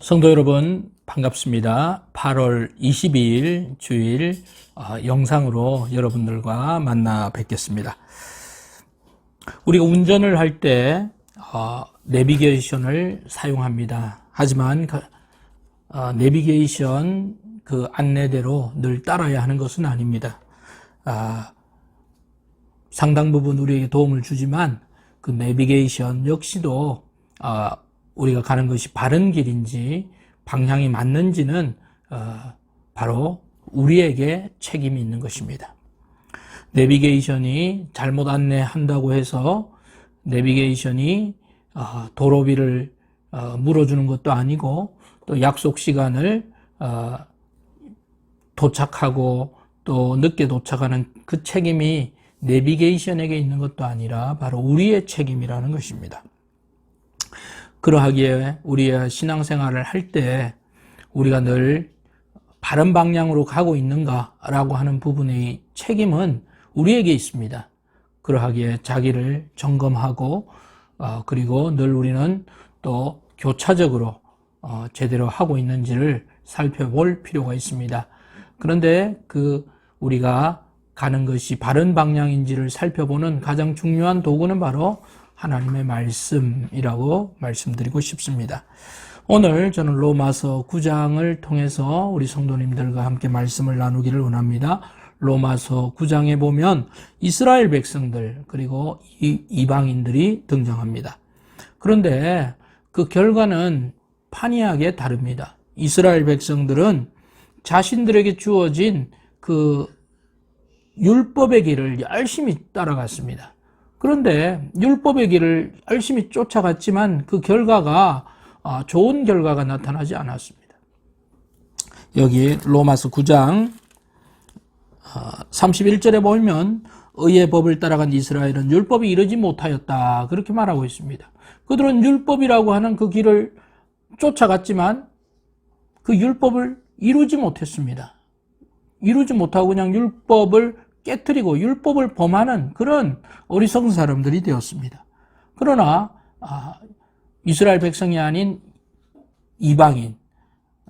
성도 여러분 반갑습니다. 8월 22일 주일 어, 영상으로 여러분들과 만나 뵙겠습니다. 우리가 운전을 할때 어, 내비게이션을 사용합니다. 하지만 그, 어, 내비게이션 그 안내대로 늘 따라야 하는 것은 아닙니다. 아, 상당 부분 우리에게 도움을 주지만 그 내비게이션 역시도 아, 우리가 가는 것이 바른 길인지 방향이 맞는지는 어, 바로 우리에게 책임이 있는 것입니다. 내비게이션이 잘못 안내한다고 해서 내비게이션이 어, 도로비를 어, 물어주는 것도 아니고 또 약속 시간을 어, 도착하고 또 늦게 도착하는 그 책임이 내비게이션에게 있는 것도 아니라 바로 우리의 책임이라는 것입니다. 그러하기에 우리의 신앙생활을 할 때 우리가 늘 바른 방향으로 가고 있는가라고 하는 부분의 책임은 우리에게 있습니다. 그러하기에 자기를 점검하고 어, 그리고 늘 우리는 또 교차적으로 어, 제대로 하고 있는지를 살펴볼 필요가 있습니다. 그런데 그 우리가 가는 것이 바른 방향인지를 살펴보는 가장 중요한 도구는 바로 하나님의 말씀이라고 말씀드리고 싶습니다. 오늘 저는 로마서 9장을 통해서 우리 성도님들과 함께 말씀을 나누기를 원합니다. 로마서 9장에 보면 이스라엘 백성들 그리고 이방인들이 등장합니다. 그런데 그 결과는 판이하게 다릅니다. 이스라엘 백성들은 자신들에게 주어진 그 율법의 길을 열심히 따라갔습니다. 그런데 율법의 길을 열심히 쫓아갔지만 그 결과가 아, 좋은 결과가 나타나지 않았습니다. 여기 로마서 9장 31절에 아, 보면 의의 법을 따라간 이스라엘은 율법이 이르지 못하였다. 그렇게 말하고 있습니다. 그들은 율법이라고 하는 그 길을 쫓아갔지만 그 율법을 이루지 못했습니다. 이루지 못하고 그냥 율법을 깨뜨리고 율법을 범하는 그런 어리석은 사람들이 되었습니다. 그러나 아, 이스라엘 백성이 아닌 이방인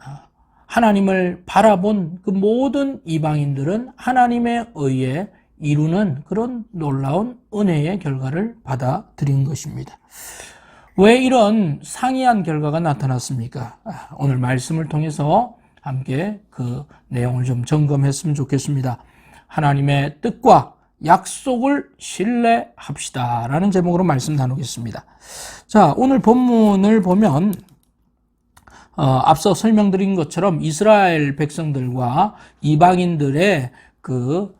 아, 하나님을 바라본 그 모든 이방인들은 하나님의 의에 이루는 그런 놀라운 은혜의 결과를 받아들인 것입니다. 왜 이런 상이한 결과가 나타났습니까? 아, 오늘 말씀을 통해서 함께 그 내용을 좀 점검했으면 좋겠습니다. 하나님의 뜻과 약속을 신뢰합시다. 라는 제목으로 말씀 나누겠습니다. 자, 오늘 본문을 보면, 어, 앞서 설명드린 것처럼 이스라엘 백성들과 이방인들의 그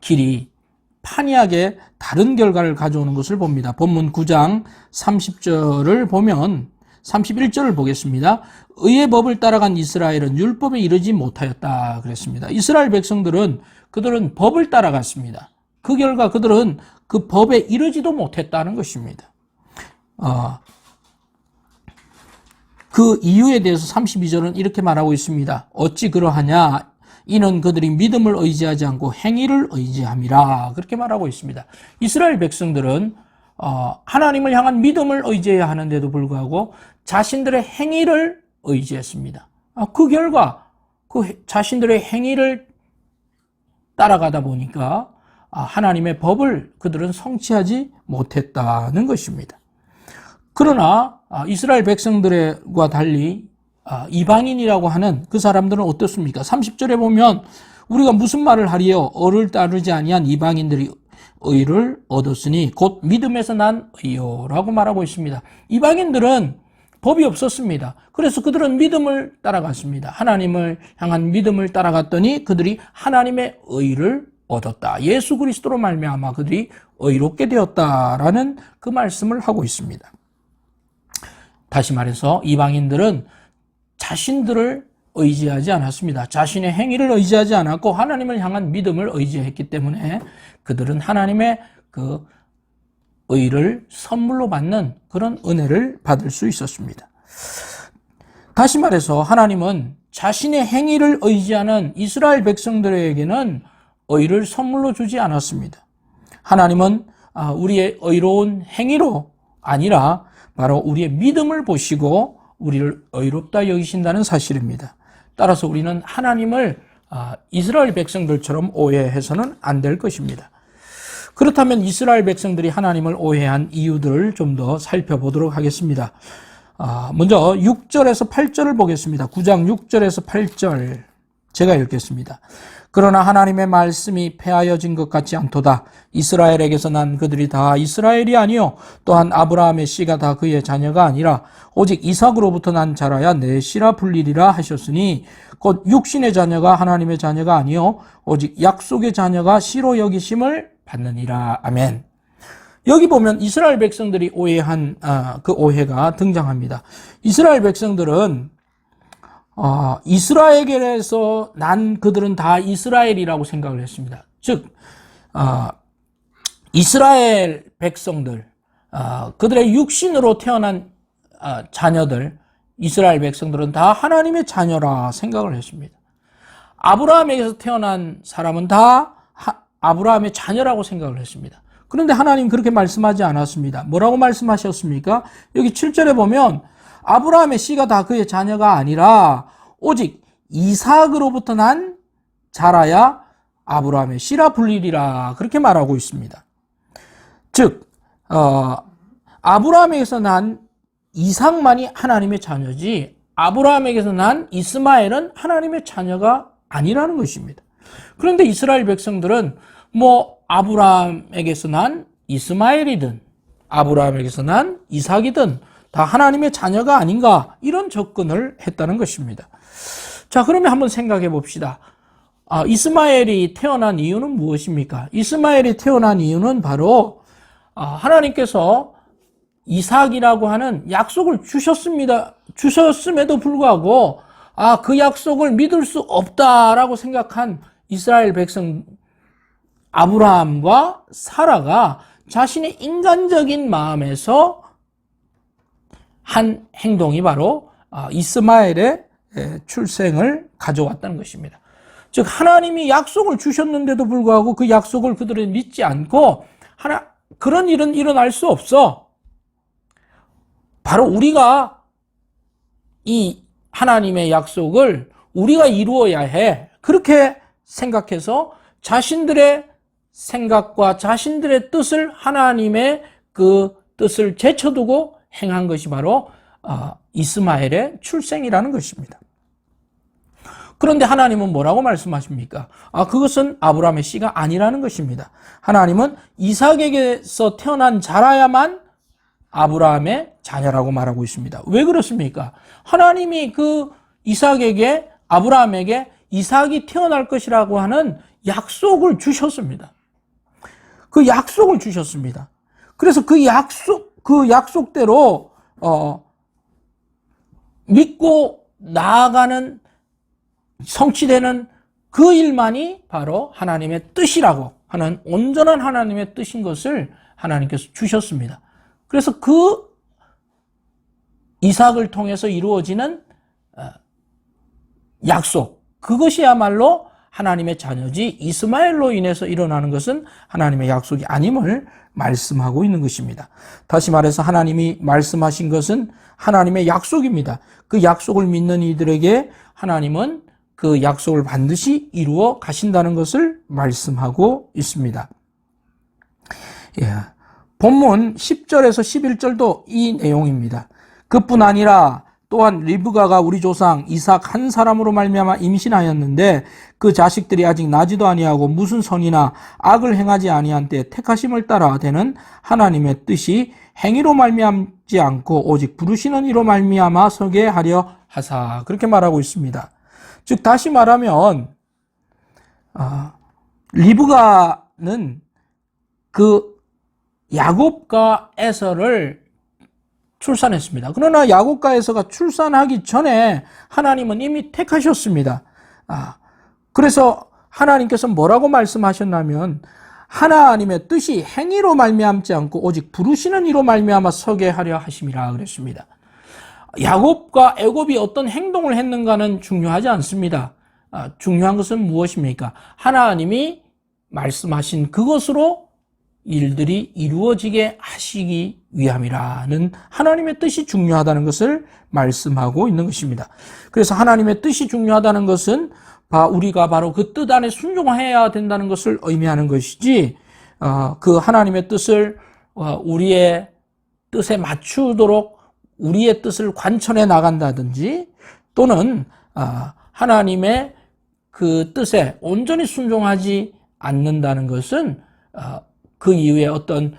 길이 판이하게 다른 결과를 가져오는 것을 봅니다. 본문 9장 30절을 보면 31절을 보겠습니다. 의의 법을 따라간 이스라엘은 율법에 이르지 못하였다 그랬습니다. 이스라엘 백성들은 그들은 법을 따라갔습니다. 그 결과 그들은 그 법에 이르지도 못했다는 것입니다. 어, 그 이유에 대해서 32절은 이렇게 말하고 있습니다. 어찌 그러하냐? 이는 그들이 믿음을 의지하지 않고 행위를 의지함이라. 그렇게 말하고 있습니다. 이스라엘 백성들은 어, 하나님을 향한 믿음을 의지해야 하는데도 불구하고 자신들의 행위를 의지했습니다. 아, 그 결과 그 자신들의 행위를 따라가다 보니까 아, 하나님의 법을 그들은 성취하지 못했다는 것입니다. 그러나 아, 이스라엘 백성들과 달리 이방인이라고 하는 그 사람들은 어떻습니까? 30절에 보면 우리가 무슨 말을 하리요? 어를 따르지 아니한 이방인들이 의를 얻었으니 곧 믿음에서 난 의요라고 말하고 있습니다. 이방인들은 법이 없었습니다. 그래서 그들은 믿음을 따라갔습니다. 하나님을 향한 믿음을 따라갔더니 그들이 하나님의 의를 얻었다. 예수 그리스도로 말미암아 그들이 의롭게 되었다라는 그 말씀을 하고 있습니다. 다시 말해서 이방인들은 자신들을 의지하지 않았습니다. 자신의 행위를 의지하지 않았고 하나님을 향한 믿음을 의지했기 때문에 그들은 하나님의 그 의를 선물로 받는 그런 은혜를 받을 수 있었습니다. 다시 말해서 하나님은 자신의 행위를 의지하는 이스라엘 백성들에게는 의를 선물로 주지 않았습니다. 하나님은 아, 우리의 의로운 행위로 아니라 바로 우리의 믿음을 보시고 우리를 의롭다 여기신다는 사실입니다. 따라서 우리는 하나님을 아, 이스라엘 백성들처럼 오해해서는 안 될 것입니다. 그렇다면 이스라엘 백성들이 하나님을 오해한 이유들을 좀 더 살펴보도록 하겠습니다. 아, 먼저 6절에서 8절을 보겠습니다. 9장 6절에서 8절 제가 읽겠습니다. 그러나 하나님의 말씀이 폐하여진 것 같지 않도다. 이스라엘에게서 난 그들이 다 이스라엘이 아니요 또한 아브라함의 씨가 다 그의 자녀가 아니라 오직 이삭으로부터 난 자라야 내 씨라 불리리라 하셨으니 곧 육신의 자녀가 하나님의 자녀가 아니요 오직 약속의 자녀가 씨로 여기심을 받느니라. 아멘. 여기 보면 이스라엘 백성들이 오해한 아, 그 오해가 등장합니다. 이스라엘 백성들은 어, 이스라엘에서 난 그들은 다 이스라엘이라고 생각을 했습니다. 즉, 어, 이스라엘 백성들, 어, 그들의 육신으로 태어난 어, 자녀들, 이스라엘 백성들은 다 하나님의 자녀라 생각을 했습니다. 아브라함에게서 태어난 사람은 다 하, 아브라함의 자녀라고 생각을 했습니다. 그런데 하나님 그렇게 말씀하지 않았습니다. 뭐라고 말씀하셨습니까? 여기 7절에 보면 아브라함의 씨가 다 그의 자녀가 아니라 오직 이삭으로부터 난 자라야 아브라함의 씨라 불리리라 그렇게 말하고 있습니다. 즉 어, 아브라함에게서 난 이삭만이 하나님의 자녀지 아브라함에게서 난 이스마엘은 하나님의 자녀가 아니라는 것입니다. 그런데 이스라엘 백성들은 뭐 아브라함에게서 난 이스마엘이든 아브라함에게서 난 이삭이든 다 하나님의 자녀가 아닌가 이런 접근을 했다는 것입니다. 자 그러면 한번 생각해 봅시다. 아, 이스마엘이 태어난 이유는 무엇입니까? 이스마엘이 태어난 이유는 바로 아, 하나님께서 이삭이라고 하는 약속을 주셨습니다. 주셨음에도 불구하고 아, 그 약속을 믿을 수 없다라고 생각한 이스라엘 백성 아브라함과 사라가 자신의 인간적인 마음에서 한 행동이 바로 아, 이스마엘의 출생을 가져왔다는 것입니다. 즉 하나님이 약속을 주셨는데도 불구하고 그 약속을 그들은 믿지 않고 하나 그런 일은 일어날 수 없어. 바로 우리가 이 하나님의 약속을 우리가 이루어야 해. 그렇게 생각해서 자신들의 생각과 자신들의 뜻을 하나님의 그 뜻을 제쳐두고 행한 것이 바로 아, 이스마엘의 출생이라는 것입니다. 그런데 하나님은 뭐라고 말씀하십니까? 아, 그것은 아브라함의 씨가 아니라는 것입니다. 하나님은 이삭에게서 태어난 자라야만 아브라함의 자녀라고 말하고 있습니다. 왜 그렇습니까? 하나님이 그 이삭에게 아브라함에게 이삭이 태어날 것이라고 하는 약속을 주셨습니다. 그 약속을 주셨습니다. 그래서 그 약속 그 약속대로 어, 믿고 나아가는 성취되는 그 일만이 바로 하나님의 뜻이라고 하는 온전한 하나님의 뜻인 것을 하나님께서 주셨습니다. 그래서 그 이삭을 통해서 이루어지는 어, 약속, 그것이야말로 하나님의 자녀지 이스마엘로 인해서 일어나는 것은 하나님의 약속이 아님을 말씀하고 있는 것입니다. 다시 말해서 하나님이 말씀하신 것은 하나님의 약속입니다. 그 약속을 믿는 이들에게 하나님은 그 약속을 반드시 이루어 가신다는 것을 말씀하고 있습니다. 예. 본문 10절에서 11절도 이 내용입니다. 그뿐 아니라 또한 리브가가 우리 조상 이삭 한 사람으로 말미암아 임신하였는데 그 자식들이 아직 나지도 아니하고 무슨 선이나 악을 행하지 아니한 때 택하심을 따라 되는 하나님의 뜻이 행위로 말미암지 않고 오직 부르시는 이로 말미암아 서게 하려 하사 그렇게 말하고 있습니다. 즉 다시 말하면 아, 리브가는 그 야곱과 에서를 출산했습니다. 그러나 야곱과 에서가 출산하기 전에 하나님은 이미 택하셨습니다. 아, 그래서 하나님께서 뭐라고 말씀하셨냐면 하나님의 뜻이 행위로 말미암지 않고 오직 부르시는 이로 말미암아 서게 하려 하심이라 그랬습니다. 야곱과 애곱이 어떤 행동을 했는가는 중요하지 않습니다. 아, 중요한 것은 무엇입니까? 하나님이 말씀하신 그것으로 일들이 이루어지게 하시기 위함이라는 하나님의 뜻이 중요하다는 것을 말씀하고 있는 것입니다. 그래서 하나님의 뜻이 중요하다는 것은 우리가 바로 그 뜻 안에 순종해야 된다는 것을 의미하는 것이지 어, 그 하나님의 뜻을 어, 우리의 뜻에 맞추도록 우리의 뜻을 관천해 나간다든지 또는 어, 하나님의 그 뜻에 온전히 순종하지 않는다는 것은 그 이후에 어떤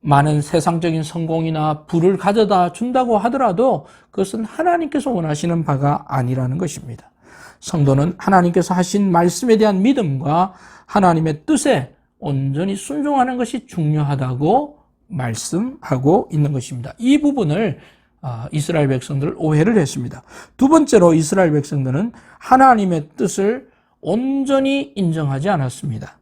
많은 세상적인 성공이나 부를 가져다 준다고 하더라도 그것은 하나님께서 원하시는 바가 아니라는 것입니다. 성도는 하나님께서 하신 말씀에 대한 믿음과 하나님의 뜻에 온전히 순종하는 것이 중요하다고 말씀하고 있는 것입니다. 이 부분을 아, 이스라엘 백성들 오해를 했습니다. 두 번째로 이스라엘 백성들은 하나님의 뜻을 온전히 인정하지 않았습니다.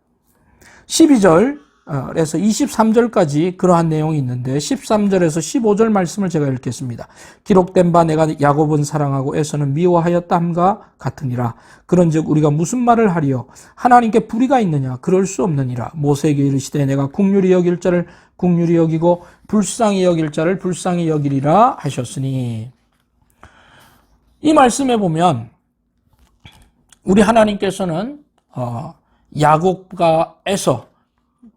12절 그래서 23절까지 그러한 내용이 있는데 13절에서 15절 말씀을 제가 읽겠습니다. 기록된 바 내가 야곱은 사랑하고 에서는 미워하였다 함과 같으니라. 그런즉 우리가 무슨 말을 하리요? 하나님께 불의가 있느냐? 그럴 수 없느니라. 모세에게 이르시되 내가 국률이 여길 자를 국률이 여기고 불쌍히 여길 자를 불쌍히 여기리라 하셨으니 이 말씀에 보면 우리 하나님께서는 어, 야곱과 에서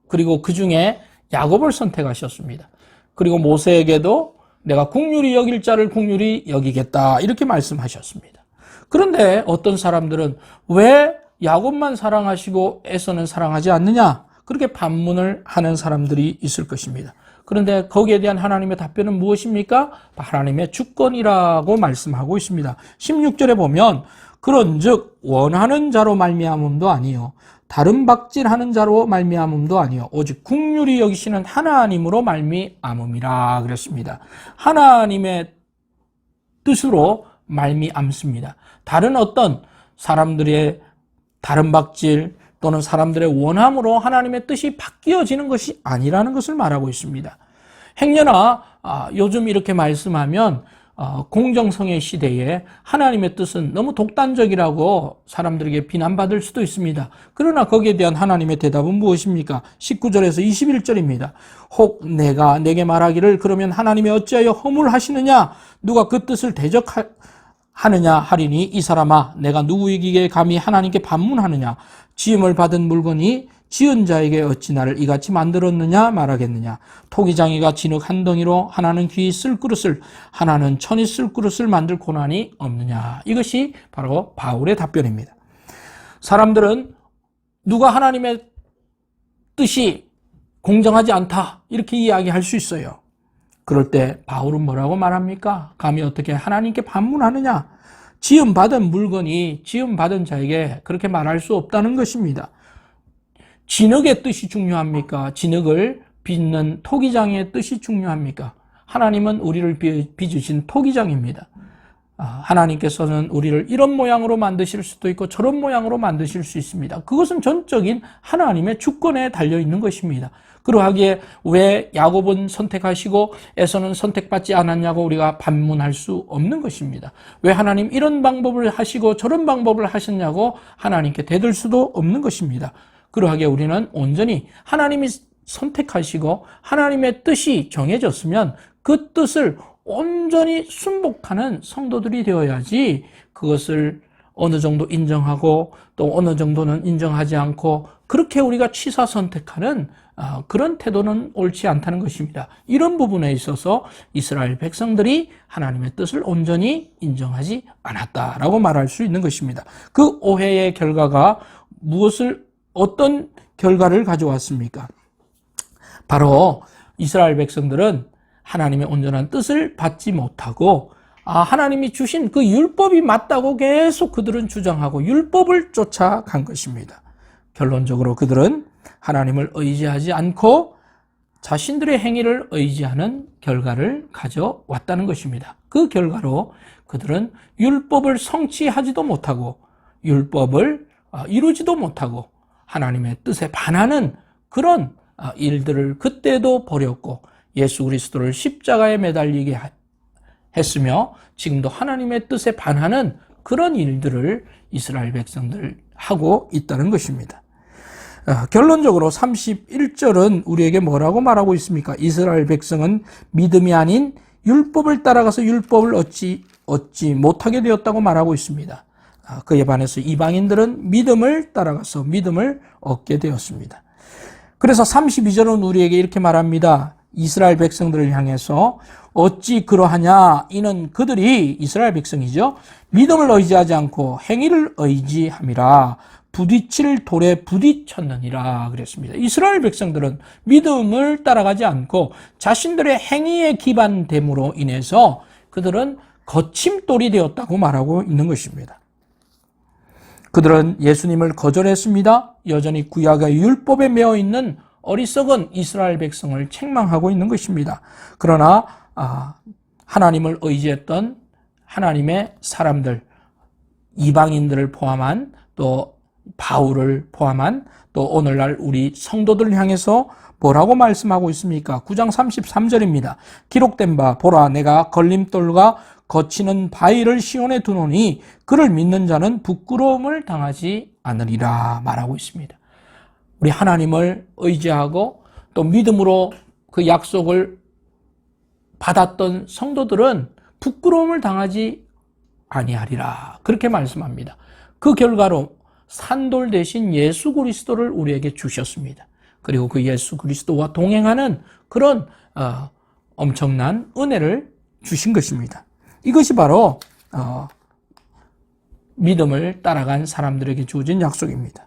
그리고 그 중에 야곱을 선택하셨습니다. 그리고 모세에게도 내가 국률이 여길 자를 국률이 여기겠다. 이렇게 말씀하셨습니다. 그런데 어떤 사람들은 왜 야곱만 사랑하시고 에서는 사랑하지 않느냐? 그렇게 반문을 하는 사람들이 있을 것입니다. 그런데 거기에 대한 하나님의 답변은 무엇입니까? 하나님의 주권이라고 말씀하고 있습니다. 16절에 보면 그런즉 원하는 자로 말미암음도 아니요 다른 박질하는 자로 말미암음도 아니요 오직 국률이 여기시는 하나님으로 말미암음이라 그랬습니다. 하나님의 뜻으로 말미암습니다. 다른 어떤 사람들의 다른 박질 또는 사람들의 원함으로 하나님의 뜻이 바뀌어지는 것이 아니라는 것을 말하고 있습니다. 행여나 아, 요즘 이렇게 말씀하면 어, 공정성의 시대에 하나님의 뜻은 너무 독단적이라고 사람들에게 비난받을 수도 있습니다. 그러나 거기에 대한 하나님의 대답은 무엇입니까? 19절에서 21절입니다. 혹 내가 내게 말하기를 그러면 하나님이 어찌하여 허물하시느냐? 누가 그 뜻을 대적하느냐 하리니 이 사람아 내가 누구이기에 감히 하나님께 반문하느냐? 지음을 받은 물건이 지은 자에게 어찌 나를 이같이 만들었느냐 말하겠느냐. 토기장이가 진흙 한 덩이로 하나는 귀쓸 그릇을 하나는 천이 쓸 그릇을 만들 고난이 없느냐. 이것이 바로 바울의 답변입니다. 사람들은 누가 하나님의 뜻이 공정하지 않다 이렇게 이야기할 수 있어요. 그럴 때 바울은 뭐라고 말합니까? 감히 어떻게 하나님께 반문하느냐? 지음 받은 물건이 지음 받은 자에게 그렇게 말할 수 없다는 것입니다. 진흙의 뜻이 중요합니까? 진흙을 빚는 토기장의 뜻이 중요합니까? 하나님은 우리를 빚으신 토기장입니다. 아, 하나님께서는 우리를 이런 모양으로 만드실 수도 있고 저런 모양으로 만드실 수 있습니다. 그것은 전적인 하나님의 주권에 달려 있는 것입니다. 그러하기에 왜 야곱은 선택하시고 에서는 선택받지 않았냐고 우리가 반문할 수 없는 것입니다. 왜 하나님 이런 방법을 하시고 저런 방법을 하셨냐고 하나님께 대들 수도 없는 것입니다. 그러하게 우리는 온전히 하나님이 선택하시고 하나님의 뜻이 정해졌으면 그 뜻을 온전히 순복하는 성도들이 되어야지 그것을 어느 정도 인정하고 또 어느 정도는 인정하지 않고 그렇게 우리가 취사 선택하는 아, 그런 태도는 옳지 않다는 것입니다. 이런 부분에 있어서 이스라엘 백성들이 하나님의 뜻을 온전히 인정하지 않았다라고 말할 수 있는 것입니다. 그 오해의 결과가 무엇을 어떤 결과를 가져왔습니까? 바로 이스라엘 백성들은 하나님의 온전한 뜻을 받지 못하고 아, 하나님이 주신 그 율법이 맞다고 계속 그들은 주장하고 율법을 쫓아간 것입니다. 결론적으로 그들은 하나님을 의지하지 않고 자신들의 행위를 의지하는 결과를 가져왔다는 것입니다. 그 결과로 그들은 율법을 성취하지도 못하고 율법을 아, 이루지도 못하고 하나님의 뜻에 반하는 그런 아, 일들을 그때도 버렸고 예수 그리스도를 십자가에 매달리게 했으며 지금도 하나님의 뜻에 반하는 그런 일들을 이스라엘 백성들 하고 있다는 것입니다. 어, 결론적으로 31절은 우리에게 뭐라고 말하고 있습니까? 이스라엘 백성은 믿음이 아닌 율법을 따라가서 율법을 얻지, 얻지 못하게 되었다고 말하고 있습니다. 아, 그에 반해서 이방인들은 믿음을 따라가서 믿음을 얻게 되었습니다. 그래서 32절은 우리에게 이렇게 말합니다. 이스라엘 백성들을 향해서 어찌 그러하냐 이는 그들이 이스라엘 백성이죠. 믿음을 의지하지 않고 행위를 의지함이라 부딪힐 돌에 부딪혔느니라 그랬습니다. 이스라엘 백성들은 믿음을 따라가지 않고 자신들의 행위에 기반됨으로 인해서 그들은 거침돌이 되었다고 말하고 있는 것입니다. 그들은 예수님을 거절했습니다. 여전히 구약의 율법에 매어 있는 어리석은 이스라엘 백성을 책망하고 있는 것입니다. 그러나 아, 하나님을 의지했던 하나님의 사람들, 이방인들을 포함한 또 바울을 포함한 또 오늘날 우리 성도들을 향해서 뭐라고 말씀하고 있습니까? 9장 33절입니다. 기록된 바 보라 내가 걸림돌과 거치는 바위를 시온에 두노니 그를 믿는 자는 부끄러움을 당하지 않으리라 말하고 있습니다. 우리 하나님을 의지하고 또 믿음으로 그 약속을 받았던 성도들은 부끄러움을 당하지 아니하리라. 그렇게 말씀합니다. 그 결과로 산돌 대신 예수 그리스도를 우리에게 주셨습니다. 그리고 그 예수 그리스도와 동행하는 그런 어, 엄청난 은혜를 주신 것입니다. 이것이 바로 어, 믿음을 따라간 사람들에게 주어진 약속입니다.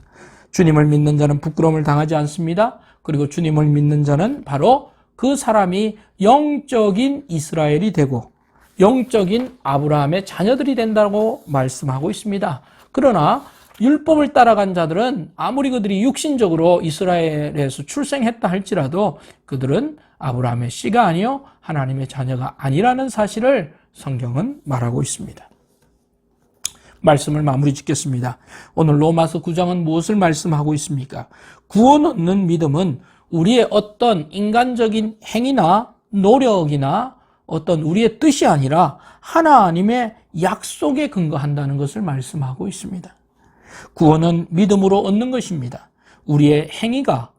주님을 믿는 자는 부끄러움을 당하지 않습니다. 그리고 주님을 믿는 자는 바로 그 사람이 영적인 이스라엘이 되고 영적인 아브라함의 자녀들이 된다고 말씀하고 있습니다. 그러나 율법을 따라간 자들은 아무리 그들이 육신적으로 이스라엘에서 출생했다 할지라도 그들은 아브라함의 씨가 아니요 하나님의 자녀가 아니라는 사실을 성경은 말하고 있습니다. 말씀을 마무리 짓겠습니다. 오늘 로마서 9장은 무엇을 말씀하고 있습니까? 구원 얻는 믿음은 우리의 어떤 인간적인 행위나 노력이나 어떤 우리의 뜻이 아니라 하나님의 약속에 근거한다는 것을 말씀하고 있습니다. 구원은 믿음으로 얻는 것입니다. 우리의 행위가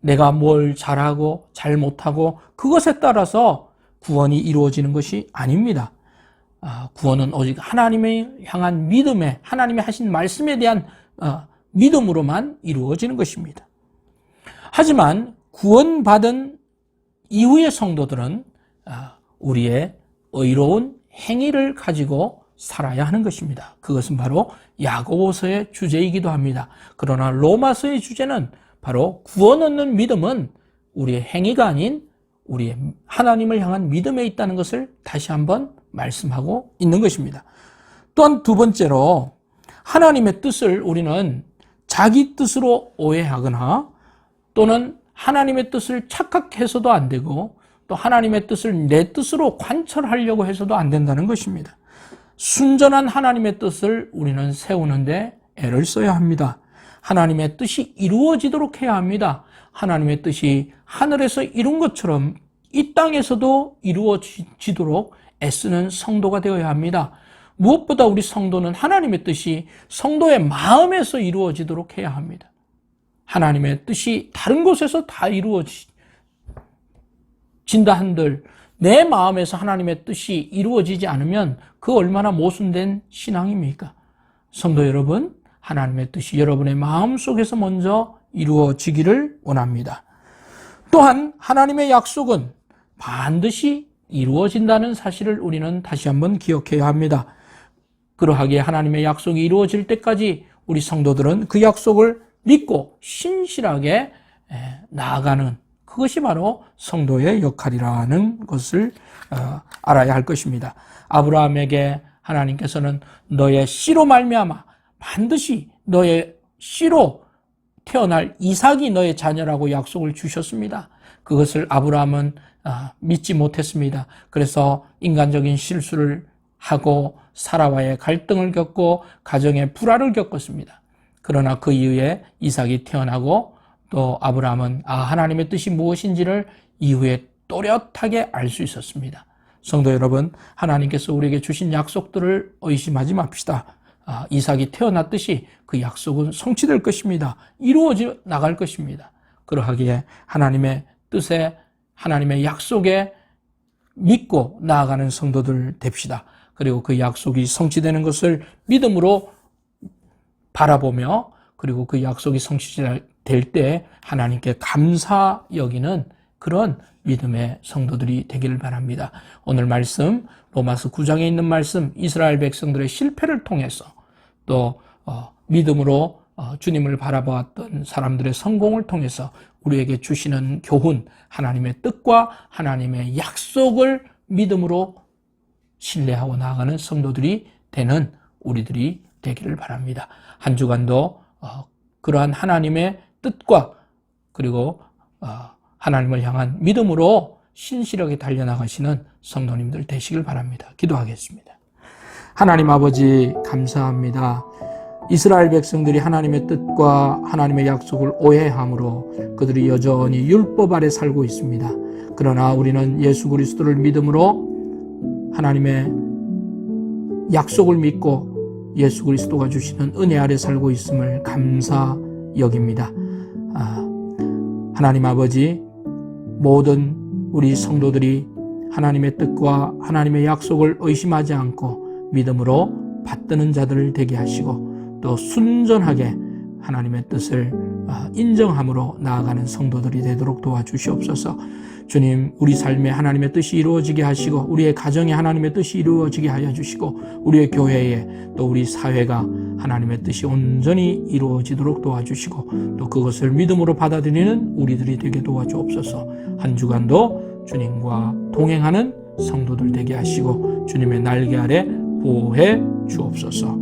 내가 뭘 잘하고 잘못하고 그것에 따라서 구원이 이루어지는 것이 아닙니다. 아, 구원은 오직 하나님의 향한 믿음에 하나님의 하신 말씀에 대한 어, 믿음으로만 이루어지는 것입니다. 하지만 구원받은 이후의 성도들은 아, 우리의 의로운 행위를 가지고 살아야 하는 것입니다. 그것은 바로 야고보서의 주제이기도 합니다. 그러나 로마서의 주제는 바로 구원 얻는 믿음은 우리의 행위가 아닌 우리의 하나님을 향한 믿음에 있다는 것을 다시 한번 말씀하고 있는 것입니다. 또한 두 번째로 하나님의 뜻을 우리는 자기 뜻으로 오해하거나 또는 하나님의 뜻을 착각해서도 안 되고 또 하나님의 뜻을 내 뜻으로 관철하려고 해서도 안 된다는 것입니다. 순전한 하나님의 뜻을 우리는 세우는데 애를 써야 합니다. 하나님의 뜻이 이루어지도록 해야 합니다. 하나님의 뜻이 하늘에서 이룬 것처럼 이 땅에서도 이루어지도록 애쓰는 성도가 되어야 합니다. 무엇보다 우리 성도는 하나님의 뜻이 성도의 마음에서 이루어지도록 해야 합니다. 하나님의 뜻이 다른 곳에서 다 이루어진다 한들 내 마음에서 하나님의 뜻이 이루어지지 않으면 그 얼마나 모순된 신앙입니까? 성도 여러분, 하나님의 뜻이 여러분의 마음 속에서 먼저 이루어지기를 원합니다. 또한 하나님의 약속은 반드시 이루어진다는 사실을 우리는 다시 한번 기억해야 합니다. 그러하기에 하나님의 약속이 이루어질 때까지 우리 성도들은 그 약속을 믿고 신실하게 나아가는 그것이 바로 성도의 역할이라는 것을 어, 알아야 할 것입니다. 아브라함에게 하나님께서는 너의 씨로 말미암아 반드시 너의 씨로 태어날 이삭이 너의 자녀라고 약속을 주셨습니다. 그것을 아브라함은 아, 믿지 못했습니다. 그래서 인간적인 실수를 하고 사라와의 갈등을 겪고 가정의 불화를 겪었습니다. 그러나 그 이후에 이삭이 태어나고 또 아브라함은 아 하나님의 뜻이 무엇인지를 이후에 또렷하게 알 수 있었습니다. 성도 여러분, 하나님께서 우리에게 주신 약속들을 의심하지 맙시다. 아, 이삭이 태어났듯이 그 약속은 성취될 것입니다. 이루어져 나갈 것입니다. 그러하기에 하나님의 뜻에 하나님의 약속에 믿고 나아가는 성도들 됩시다. 그리고 그 약속이 성취되는 것을 믿음으로 바라보며 그리고 그 약속이 성취될 때 하나님께 감사 여기는 그런 믿음의 성도들이 되기를 바랍니다. 오늘 말씀 로마서 9장에 있는 말씀 이스라엘 백성들의 실패를 통해서 또 어, 믿음으로 어, 주님을 바라보았던 사람들의 성공을 통해서 우리에게 주시는 교훈 하나님의 뜻과 하나님의 약속을 믿음으로 신뢰하고 나아가는 성도들이 되는 우리들이 되기를 바랍니다. 한 주간도 어, 그러한 하나님의 뜻과 그리고 어, 하나님을 향한 믿음으로 신실하게 달려나가시는 성도님들 되시길 바랍니다. 기도하겠습니다. 하나님 아버지 감사합니다. 이스라엘 백성들이 하나님의 뜻과 하나님의 약속을 오해함으로 그들이 여전히 율법 아래 살고 있습니다. 그러나 우리는 예수 그리스도를 믿음으로 하나님의 약속을 믿고 예수 그리스도가 주시는 은혜 아래 살고 있음을 감사 여깁니다. 아, 하나님 아버지 모든 우리 성도들이 하나님의 뜻과 하나님의 약속을 의심하지 않고 믿음으로 받드는 자들을 되게 하시고 또 순전하게 하나님의 뜻을 아, 인정함으로 나아가는 성도들이 되도록 도와주시옵소서. 주님, 우리 삶에 하나님의 뜻이 이루어지게 하시고, 우리의 가정에 하나님의 뜻이 이루어지게 하여 주시고, 우리의 교회에 또 우리 사회가 하나님의 뜻이 온전히 이루어지도록 도와주시고, 또 그것을 믿음으로 받아들이는 우리들이 되게 도와주옵소서. 한 주간도 주님과 동행하는 성도들 되게 하시고, 주님의 날개 아래 보호해 주옵소서.